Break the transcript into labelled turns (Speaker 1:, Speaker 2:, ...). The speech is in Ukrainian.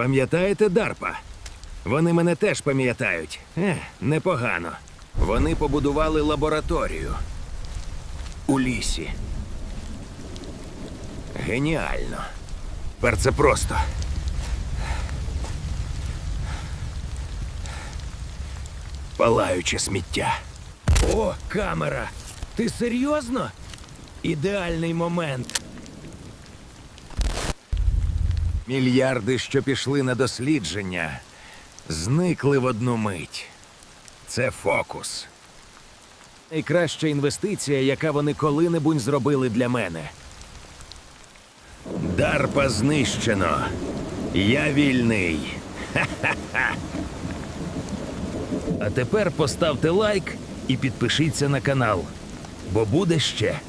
Speaker 1: Пам'ятаєте Дарпа? Вони мене теж пам'ятають. Е, непогано. Вони побудували лабораторію у лісі. Геніально. Тепер це просто. Палаюче сміття. О, камера! Ти серйозно? Ідеальний момент. Мільярди, що пішли на дослідження, зникли в одну мить. Це фокус. Найкраща інвестиція, яка вони коли-небудь зробили для мене. Дарпа знищено. Я вільний. Ха-ха-ха. А тепер поставте лайк і підпишіться на канал, бо буде ще.